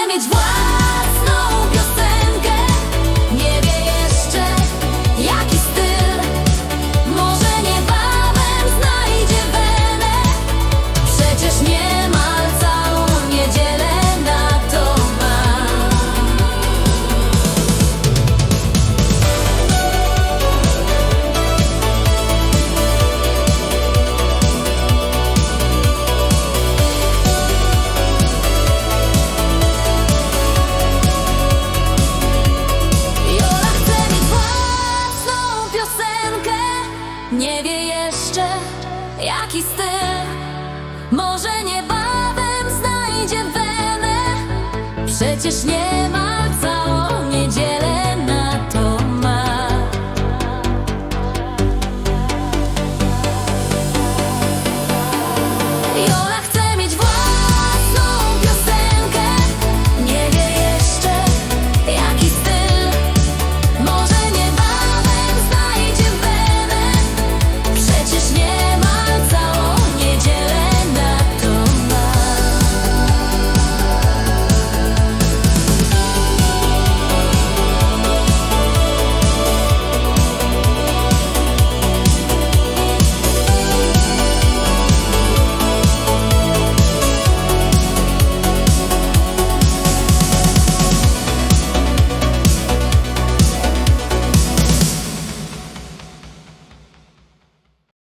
And it's wild. Nie wie jeszcze jaki styl. Może niebawem znajdzie wenę, przecież nie